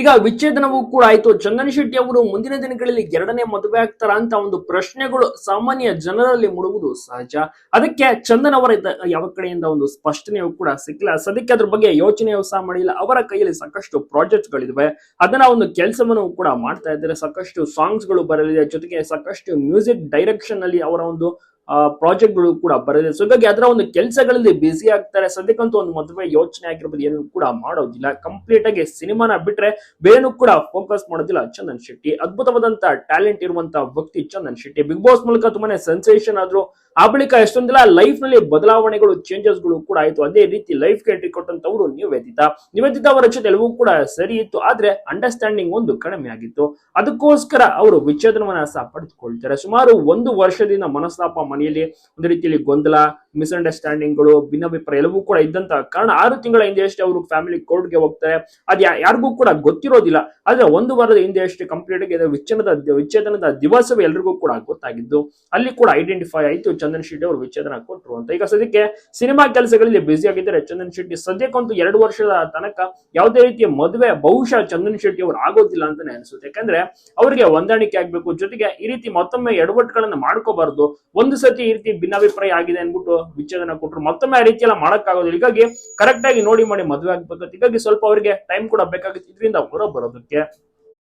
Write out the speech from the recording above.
ಈಗ ವಿಚ್ಛೇದನವೂ ಕೂಡ ಆಯ್ತು. ಚಂದನ್ ಶೆಟ್ಟಿ ಅವರು ಮುಂದಿನ ದಿನಗಳಲ್ಲಿ ಎರಡನೇ ಮದುವೆ ಆಗ್ತಾರ ಅಂತ ಒಂದು ಪ್ರಶ್ನೆಗಳು ಸಾಮಾನ್ಯ ಜನರಲ್ಲಿ ಮುಳುಗುವುದು ಸಹಜ. ಅದಕ್ಕೆ ಚಂದನ್ ಅವರ ಯಾವ ಕಡೆಯಿಂದ ಒಂದು ಸ್ಪಷ್ಟನೆಯೂ ಕೂಡ ಸಿಕ್ಕಿಲ್ಲ. ಸದ್ಯಕ್ಕೆ ಅದ್ರ ಬಗ್ಗೆ ಯೋಚನೆಯೂ ಸಹ ಮಾಡಿಲ್ಲ. ಅವರ ಕೈಯಲ್ಲಿ ಸಾಕಷ್ಟು ಪ್ರಾಜೆಕ್ಟ್ ಗಳಿವೆ ಅದನ್ನ ಒಂದು ಕೆಲಸವನ್ನು ಕೂಡ ಮಾಡ್ತಾ ಇದ್ದಾರೆ. ಸಾಕಷ್ಟು ಸಾಂಗ್ಸ್ಗಳು ಬರಲಿದೆ. ಜೊತೆಗೆ ಸಾಕಷ್ಟು ಮ್ಯೂಸಿಕ್ ಡೈರೆಕ್ಷನ್ ಅಲ್ಲಿ ಅವರ ಒಂದು ಪ್ರಾಜೆಕ್ಟ್ಗಳು ಕೂಡ ಬರಲಿದೆ ಸೊ ಹಾಗಾಗಿ ಅದರ ಒಂದು ಕೆಲಸಗಳಲ್ಲಿ ಬ್ಯುಸಿ ಆಗ್ತಾರೆ. ಸದ್ಯಕ್ಕಂತೂ ಒಂದು ಮದುವೆ ಯೋಚನೆ ಆಗಿರ್ಬೋದು, ಏನು ಕೂಡ ಮಾಡೋದಿಲ್ಲ. ಕಂಪ್ಲೀಟ್ ಆಗಿ ಸಿನಿಮಾನ ಬಿಟ್ರೆ ಬೇರೆನೂ ಕೂಡ ಫೋಕಸ್ ಮಾಡೋದಿಲ್ಲ. ಚಂದನ್ ಶೆಟ್ಟಿ ಅದ್ಭುತವಾದಂತ ಟ್ಯಾಲೆಂಟ್ ಇರುವಂತ ವ್ಯಕ್ತಿ ಚಂದನ್ ಶೆಟ್ಟಿ. ಬಿಗ್ ಬಾಸ್ ಮೂಲಕ ತುಂಬಾನೇ ಸೆನ್ಸೇಷನ್ ಆದ್ರು, ಆ ಬಳಿಕ ಎಷ್ಟೊಂದಿಲ್ಲ ಲೈಫ್ನಲ್ಲಿ ಬದಲಾವಣೆಗಳು ಚೇಂಜಸ್ಗಳು ಕೂಡ ಆಯ್ತು. ಅದೇ ರೀತಿ ಲೈಫ್ ಎಂಟ್ರಿ ಕೊಟ್ಟಂತವ್ರು ನಿವೇದಿತ. ನಿವೇದಿತ ಅವರ ಜೊತೆ ಎಲ್ಲವೂ ಕೂಡ ಸರಿ ಇತ್ತು. ಆದ್ರೆ ಅಂಡರ್ಸ್ಟ್ಯಾಂಡಿಂಗ್ ಒಂದು ಕಡಿಮೆ ಆಗಿತ್ತು. ಅದಕ್ಕೋಸ್ಕರ ಅವರು ವಿಚ್ಛೇದನವನ್ನ ಸಹ ಪಡೆದುಕೊಳ್ತಾರೆ. ಸುಮಾರು ಒಂದು ವರ್ಷದಿಂದ ಮನಸ್ತಾಪ ಮನೆಯಲ್ಲಿ ಒಂದು ರೀತಿಯಲ್ಲಿ ಗೊಂದಲ ಮಿಸ್ಅಂಡರ್ಸ್ಟ್ಯಾಂಡಿಂಗ್ಗಳು ಭಿನ್ನಾಭಿಪ್ರಾಯ ಎಲ್ಲವೂ ಕೂಡ ಇದ್ದಂತ ಕಾರಣ ಆರು ತಿಂಗಳ ಹಿಂದೆ ಅಷ್ಟೇ ಅವರು ಫ್ಯಾಮಿಲಿ ಕೋರ್ಟ್ಗೆ ಹೋಗ್ತಾರೆ. ಅದು ಯಾರಿಗೂ ಕೂಡ ಗೊತ್ತಿರೋದಿಲ್ಲ. ಆದ್ರೆ ಒಂದು ವಾರದ ಹಿಂದೆ ಅಷ್ಟೇ ಕಂಪ್ಲೀಟ್ ಆಗಿ ವಿಚ್ಛೇದನದ ವಿಚ್ಛೇದನದ ದಿವಸವೇ ಎಲ್ರಿಗೂ ಕೂಡ ಗೊತ್ತಾಗಿದ್ದು, ಅಲ್ಲಿ ಕೂಡ ಐಡೆಂಟಿಫೈ ಆಯ್ತು ಚಂದನ್ ಶೆಟ್ಟಿ ಅವರು ವಿಚ್ಛೇದನ ಕೊಟ್ಟರು ಅಂತ ಈಗ ಸದ್ಯಕ್ಕೆ ಸಿನಿಮಾ ಕೆಲಸಗಳಲ್ಲಿ ಬ್ಯುಸಿ ಆಗಿದ್ದಾರೆ ಚಂದನ್ ಶೆಟ್ಟಿ. ಸದ್ಯಕ್ಕಂತೂ ಎರಡು ವರ್ಷದ ತನಕ ಯಾವುದೇ ರೀತಿಯ ಮದುವೆ ಬಹುಶಃ ಚಂದನ್ ಶೆಟ್ಟಿ ಅವರು ಆಗೋದಿಲ್ಲ ಅಂತಾನೆ ಅನಿಸುತ್ತೆ. ಯಾಕಂದ್ರೆ ಅವರಿಗೆ ಹೊಂದಾಣಿಕೆ ಆಗ್ಬೇಕು. ಜೊತೆಗೆ ಈ ರೀತಿ ಮತ್ತೊಮ್ಮೆ ಎಡವಟ್ಟುಗಳನ್ನ ಮಾಡ್ಕೋಬಾರ್ದು. ಒಂದು ಸತಿ ಈ ರೀತಿ ಭಿನ್ನಾಭಿಪ್ರಾಯ ಆಗಿದೆ ಅನ್ಬಿಟ್ಟು ವಿಚ್ಛೇದನ ಕೊಟ್ಟರು ಮತ್ತೊಮ್ಮೆ ಆ ರೀತಿ ಎಲ್ಲ ಮಾಡಕ್ಕಾಗೋದಿಲ್ಲ. ಹೀಗಾಗಿ ಕರೆಕ್ಟ್ ಆಗಿ ನೋಡಿ ಮಾಡಿ ಮದುವೆ ಆಗ್ಬೇಕು ಹೀಗಾಗಿ ಸ್ವಲ್ಪ ಅವರಿಗೆ ಟೈಮ್ ಕೂಡ ಬೇಕಾಗುತ್ತೆ. ಇದರಿಂದ ಹೊರ ಬರೋದಕ್ಕೆ